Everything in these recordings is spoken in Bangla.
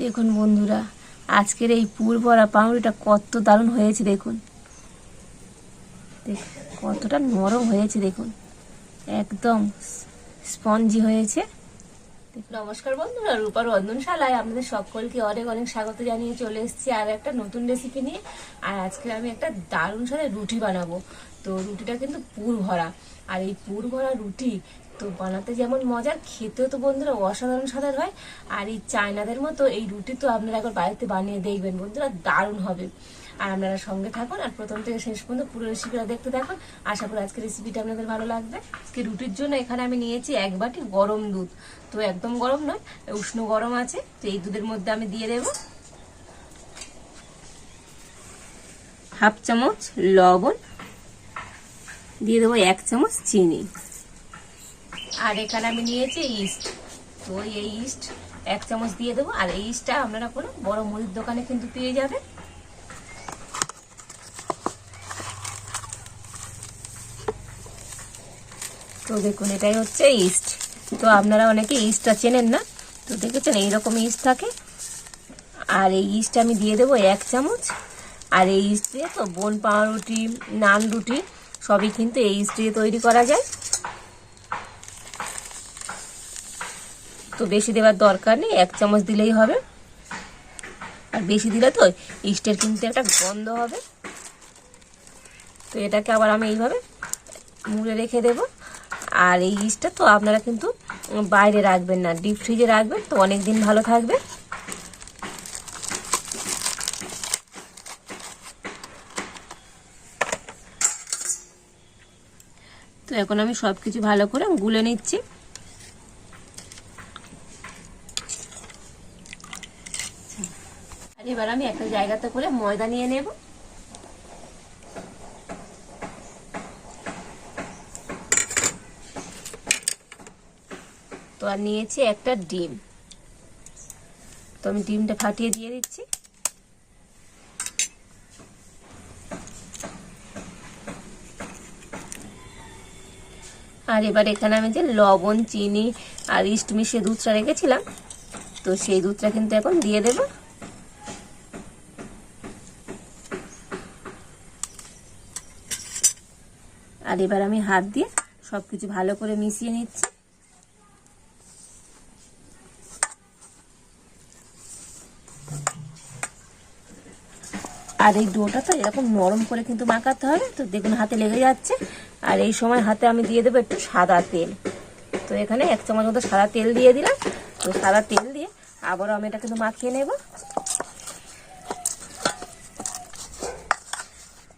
দেখুন বন্ধুরা, আজকের এই পুর ভরা পাউরুটিটা কত দারুণ হয়েছে দেখুন। দেখ, কতটা নরম হয়েছে দেখুন। একদম স্পঞ্জি হয়েছে। নমস্কার বন্ধুরা রূপার রন্ধনশালায় আপনাদের সকলকে অনেক অনেক স্বাগত জানিয়ে চলে এসেছি আর একটা নতুন রেসিপি নিয়ে। আর আজকে আমি একটা দারুণ সাথে রুটি বানাবো। তো রুটিটা কিন্তু পুর ভরা। আর এই পুর ভরা রুটি তো বানাতে যেমন মজার খেতেও তো বন্ধুরা অসাধারণ স্বাদের হয়। আর এই চায়নাদের মতো এই রুটি তো আপনারা একবার বাড়িতে বানিয়ে দেখবেন বন্ধুরা, দারুণ হবে। আর আপনারা সঙ্গে থাকুন আর প্রথম থেকে শেষ পর্যন্ত পুরো রেসিপিটা দেখতে থাকুন আশা করি আজকে রেসিপিটা আপনাদের ভালো লাগবে। আজকে রুটির জন্য এখানে আমি নিয়েছি এক বাটি গরম দুধ। তো একদম গরম নয়, উষ্ণ গরম আছে। তো এই দুধের মধ্যে আমি দিয়ে দেব হাফ চামচ লবণ, দিয়ে দেবো এক চামচ চিনি। আর এখানে আমি নিয়েছি ইস্ট তো এই ইস্ট এক চামচ দিয়ে দেবো। আর এই ইস্টটা আপনারা কোনো বড় মুদির দোকানে কিন্তু পেয়ে যাবে তো দেখুন, এটাই হচ্ছে ইস্ট তো আপনারা অনেকে ইস্টটা চেনেন না, তো দেখেছেন এইরকম ইস্ট থাকে। আর এই ইস্ট আমি দিয়ে দেবো এক চামচ। আর এই ইস্ট দিয়ে তো বোন পাউরুটি, নান রুটি, সবই কিন্তু এই ইস্ট দিয়ে তৈরি করা যায়। তো বেশি দেওয়ার দরকার নেই, এক চামচ দিলেই হবে। আর বেশি দিলে তো ইস্টের কিন্তু একটা গন্ধ হবে। তো এটাকে আবার আমি এইভাবে মুড়ে রেখে দেব। আর এই ইস্টটা তো আপনারা কিন্তু বাইরে রাখবেন না, ডিপ ফ্রিজে রাখবেন, তো অনেক দিন ভালো থাকবে। তো এখন আমি সব কিছু ভালো করে গুলে নিচ্ছি। এবার আমি একটা জায়গাতে করে ময়দা নিয়ে নেব। তো আর নিয়েছি একটা ডিম। তো আমি ডিমটা ফাটিয়ে দিয়ে দিচ্ছি। আর এবার এখানে আমি যে লবণ, চিনি আর ইস্ট মিশিয়ে দুধটা রেখেছিলাম, তো সেই দুধটা কিন্তু এখন দিয়ে দেব। আর এবার আমি হাত দিয়ে সব কিছু ভালো করে মিশিয়ে নিচ্ছি। আর এই ডোটা তো এরকম নরম করে কিন্তু মাখাতে হবে, তো দেখুন হাতে লেগে যাচ্ছে। আর এই সময় হাতে আমি দিয়ে দেবো একটু সাদা তেল। তো এখানে এক চামচ মতো সাদা তেল দিয়ে দিলাম। তো সাদা তেল দিয়ে আবারও আমি এটা কিন্তু মাখিয়ে নেব।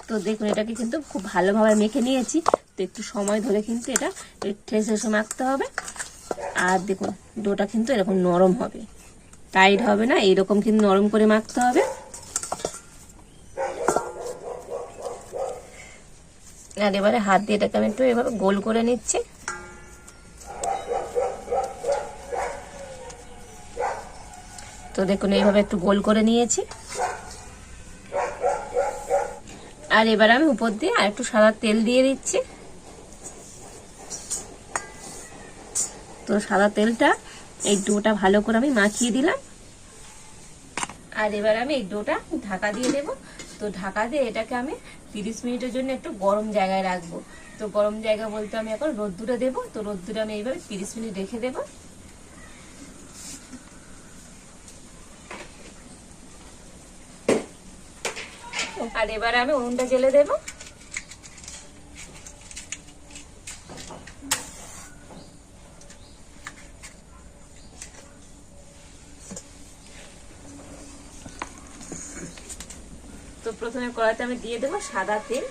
তো দেখুন, এটাকে কিন্তু খুব ভালোভাবে মেখে নিয়েছি। তো একটু সময় ধরে কিন্তু এটা ঠেসে ঠেসে মাখতে হবে। আর দেখুন, ডোটা কিন্তু এরকম নরম হবে। টাইট হবে না এরকম কিন্তু নরম করে মাখতে হবে। আর এবারে হাত দিয়ে এটাকে আমি একটু এভাবে গোল করে নিচ্ছি। তো দেখুন, এইভাবে একটু গোল করে নিয়েছি। আর এবার আমি উপর দিয়ে আর একটু সাদা তেল দিয়ে দিচ্ছি। তো সাদা তেলটা এই ডোটা ভালো করে আমি মাখিয়ে দিলাম। আর এবার আমি এই ডোটা ঢাকা দিয়ে দেব। তো ঢাকা দিয়ে এটাকে আমি তিরিশ মিনিটের জন্য একটু গরম জায়গায় রাখব। তো গরম জায়গা বলতে আমি এখন রোদ্দুরে দেবো। তো রোদ্দুরে আমি এইভাবে তিরিশ মিনিট রেখে দেবো। আর এবারে আমি উনুনটা জেলে দেবো। তো প্রথমে কড়াইতে আমি দিয়ে দেবো সাদা তেল।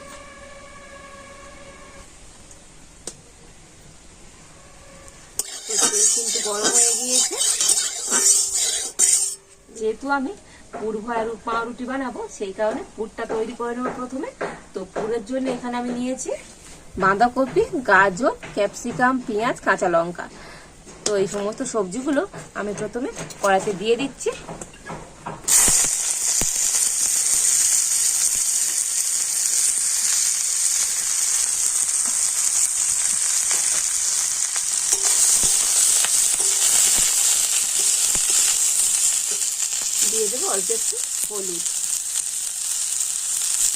তেল কিন্তু গরম হয়ে গিয়েছে। যেহেতু আমি পুর ভরা পাউরুটি বানাবো, সেই কারণে পুরটা তৈরি করে নেব প্রথমে। তো পুরের জন্য এখানে আমি নিয়েছি বাঁধাকপি, গাজর, ক্যাপসিকাম, পেঁয়াজ, কাঁচা লঙ্কা। তো এই সমস্ত সবজিগুলো আমি প্রথমে কড়াইতে দিয়ে দিচ্ছি। অল্প একটু হলুদ।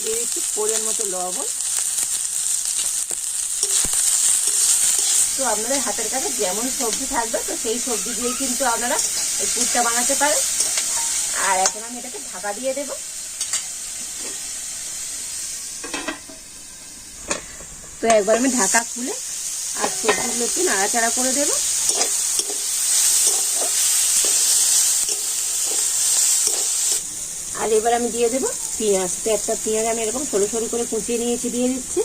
দিয়ে দিচ্ছি পরিমাণ মতো লবণ। তো আপনাদের হাতের কাছে যেমন সবজি থাকবে, তো সেই সবজি দিয়ে কিন্তু আপনারা এই পুরটা বানাতে পারেন। আর এখন আমি এটাকে ঢাকা দিয়ে দেব। তো একবার আমি ঢাকা খুলে আর সবজিগুলো একটু নাড়াচাড়া করে দেবো। আর এবার আমি দিয়ে দেবো পেঁয়াজ। তো একটা পেঁয়াজ আমি এরকম সরু সরু করে কুচিয়ে নিয়েছি, দিয়ে দিচ্ছি।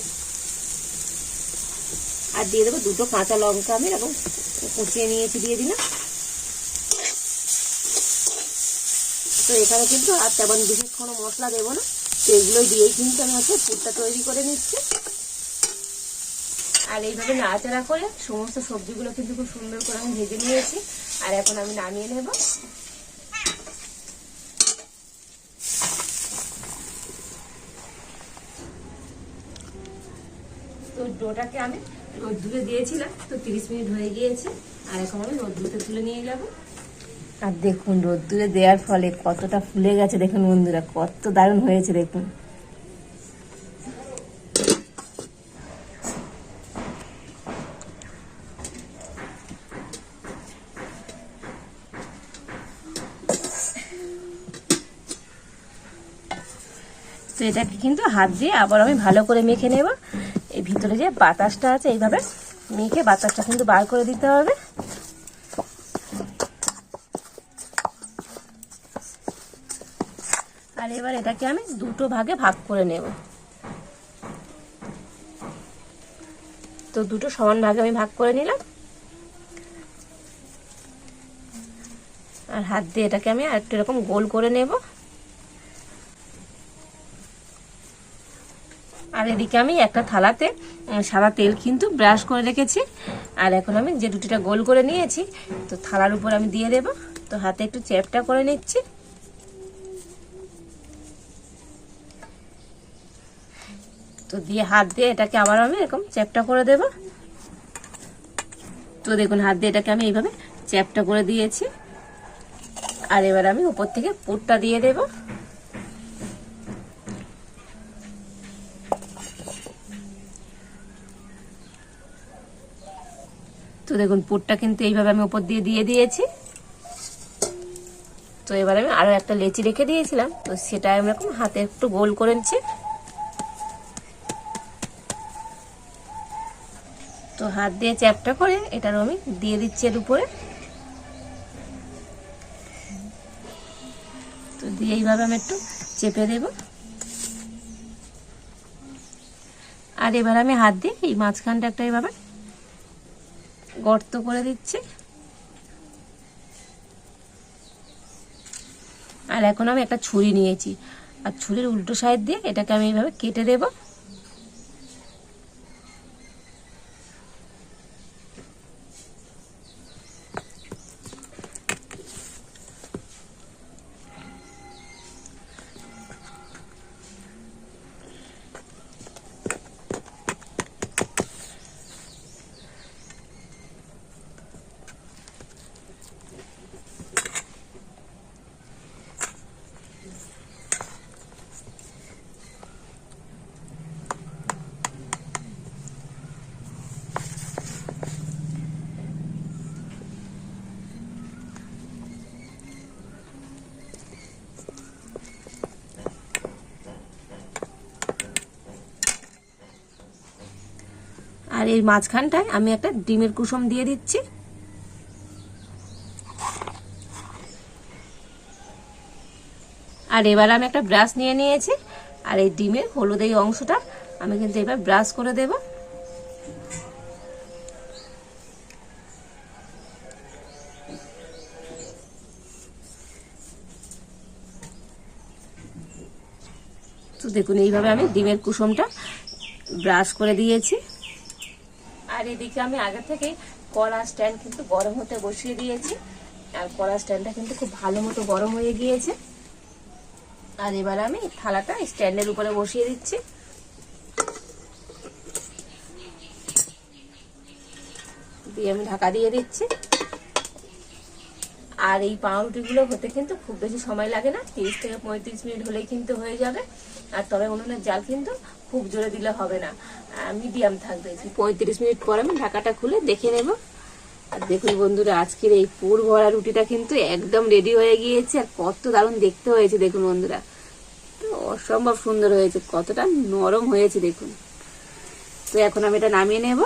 আর দিয়ে দেবো দুটো কাঁচা লঙ্কা আমি এরকম কুচিয়ে নিয়েছি, দিয়ে দিলাম। তো এখানে কিন্তু আর তেমন বিশেষ কোনো মশলা দেবো না। তো এগুলোই দিয়েই কিন্তু আমি হচ্ছে পুরটা তৈরি করে নিচ্ছি। আর এইভাবে নাড়াচাড়া করে সমস্ত সবজিগুলো কিন্তু খুব সুন্দর করে আমি ভেজে নিয়েছি। আর এখন আমি নামিয়ে নেব। তো ডোটাকে আমি রোদ্দুরে দিয়েছিলাম, তো তিরিশ মিনিট হয়ে গিয়েছে। আর এখন আমি রোদ্দুরে তুলে নিয়ে যাব। আর দেখুন, রোদ্দুরে দেওয়ার ফলে কতটা ফুলে গেছে। দেখুন বন্ধুরা, কত দারুণ হয়েছে, দেখুন। তো এটাকে কিন্তু হাত দিয়ে আবার আমি ভালো করে মেখে নেব। এই ভিতরে যে বাতাসটা আছে, এইভাবে মেখে বাতাসটা কিন্তু বার করে দিতে হবে। আর এবার এটাকে আমি দুটো ভাগে ভাগ করে নেব। তো দুটো সমান ভাগে আমি ভাগ করে নিলাম। আর হাত দিয়ে এটাকে আমি আর একটু এরকম গোল করে নেব। আর এদিকে আমি একটা থালাতে সাদা তেল কিন্তু ব্রাশ করে রেখেছি। আর এখন আমি যে রুটিটা গোল করে নিয়েছি, তো থালার উপর আমি দিয়ে দেব। তো হাতে একটু চ্যাপটা করে নিচ্ছি। তো দিয়ে হাত দিয়ে এটাকে আবার আমি এরকম চ্যাপটা করে দেব। তো দেখুন, হাত দিয়ে এটাকে আমি এইভাবে চ্যাপটা করে দিয়েছি। আর এবার আমি উপর থেকে পুরটা দিয়ে দেবো। তো দেখুন, পুরটা কিন্তু এইভাবে আমি উপর দিয়ে দিয়ে দিয়েছি। তো এবার আমি আরও একটা লেচি রেখে দিয়েছিলাম। তো সেটা আমি এরকম হাতে একটু গোল করে নিচ্ছি। তো হাত দিয়ে চ্যাপটা করে এটারও আমি দিয়ে দিচ্ছি এর উপরে। তো দিয়ে এইভাবে আমি একটু চেপে দেব। আর এবার আমি হাত দিয়ে এই মাঝখানটা একটা এইভাবে গর্ত করে দিচ্ছি। আর এখন আমি একটা ছুরি নিয়েছি। আর ছুরির উল্টো সাইড দিয়ে এটাকে আমি এইভাবে কেটে দেব। আর এই মাঝখানটায় আমি একটা ডিমের কুসুম দিয়ে দিচ্ছি। আর এবার আমি একটা ব্রাশ নিয়ে নিয়েছি। আর এই ডিমের হলুদ এই অংশটা আমি কিন্তু এবার ব্রাশ করে দেব। তো দেখুন, এইভাবে আমি ডিমের কুসুমটা ব্রাশ করে দিয়েছি। আর এদিকে আমি আগে থেকে কড়া স্ট্যান্ড কিন্তু গরম হতে বসিয়ে দিয়েছি। আর কড়া স্ট্যান্ডটা কিন্তু খুব ভালো মতো গরম হয়ে গিয়েছে। আর এবার আমি থালাটা স্ট্যান্ডের উপরে বসিয়ে দিচ্ছি। দিয়ে আমি ঢাকা দিয়ে দিচ্ছি। আর এই পাউরুটিগুলো হতে কিন্তু খুব বেশি সময় লাগে না, তিরিশ থেকে পঁয়ত্রিশ মিনিট হলেই কিন্তু হয়ে যাবে। আর তবে উনুনের জাল কিন্তু খুব জোরে দিলে হবে না। মিডিয়াম থাকবে। পঁয়ত্রিশ মিনিট পর আমি ঢাকাটা খুলে দেখে নেব। আর দেখুন বন্ধুরা, আজকের এই পুর ভরা রুটিটা কিন্তু একদম রেডি হয়ে গিয়েছে আর কত দারুণ দেখতে হয়েছে দেখুন বন্ধুরা। তো অসম্ভব সুন্দর হয়েছে, কতটা নরম হয়েছে দেখুন। তো এখন আমি এটা নামিয়ে নেব।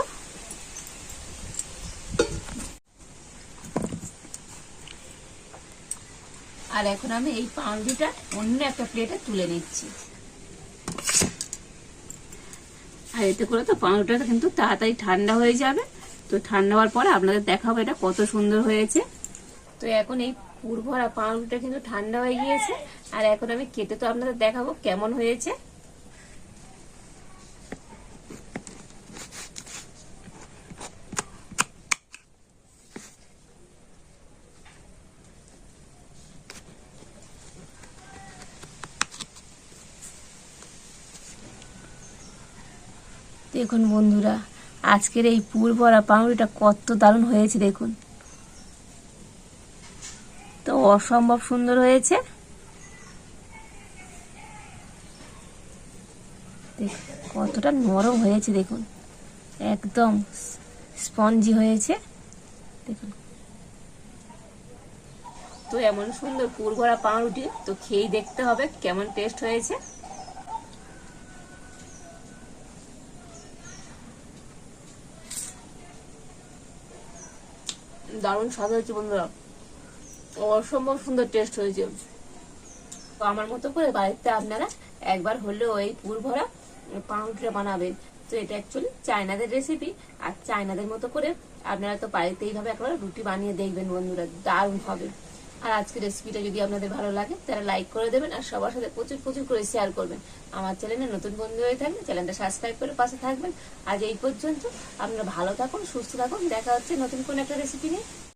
আর এখন আমি এই পাউরুটিটা অন্য একটা প্লেটে তুলে নিচ্ছি। আর এতে করে তো পাউরুটিটা কিন্তু তাড়াতাড়ি ঠান্ডা হয়ে যাবে। তো ঠান্ডা হওয়ার পরে আপনাদের দেখাবো এটা কত সুন্দর হয়েছে। তো এখন এই পুর ভরা কিন্তু ঠান্ডা হয়ে গিয়েছে। আর এখন আমি কেটে তো আপনাদের দেখাবো কেমন হয়েছে। দেখুন বন্ধুরা, আজকের এই পুর ভরা পাউরুটিটা কত দারুণ হয়েছে দেখুন। তো অসম্ভব সুন্দর হয়েছে। কতটা নরম হয়েছে দেখুন। একদম স্পঞ্জি হয়েছে। দেখুন। তো এমন সুন্দর পুর ভরা পাউরুটি, তো খেয়েই দেখতে হবে কেমন টেস্ট হয়েছে। দারুণ স্বাদ হয়েছে বন্ধুরা। অসম্ভব সুন্দর টেস্ট হয়েছে। তো আমার মতো করে বাড়িতে আপনারা একবার হলেও এই পুর ভরা পাউরুটিটা বানাবেন। তো এটা অ্যাকচুয়ালি চায়নাদের রেসিপি আর চায়নাদের মতো করে আপনারা তো বাড়িতে এইভাবে একবার রুটি বানিয়ে দেখবেন বন্ধুরা, দারুণ হবে। আর আজকের রেসিপিটা যদি আপনাদের ভালো লাগে তারা লাইক করে দেবেন আর সবার সাথে প্রচুর প্রচুর করে শেয়ার করবেন। আমার চ্যানেলে নতুন বন্ধু হয়ে থাকলে চ্যানেলটা সাবস্ক্রাইব করে পাশে থাকবেন। আজ এই পর্যন্ত, আপনারা ভালো থাকুন, সুস্থ থাকুন, দেখা হচ্ছে নতুন কোন একটা রেসিপি নিয়ে।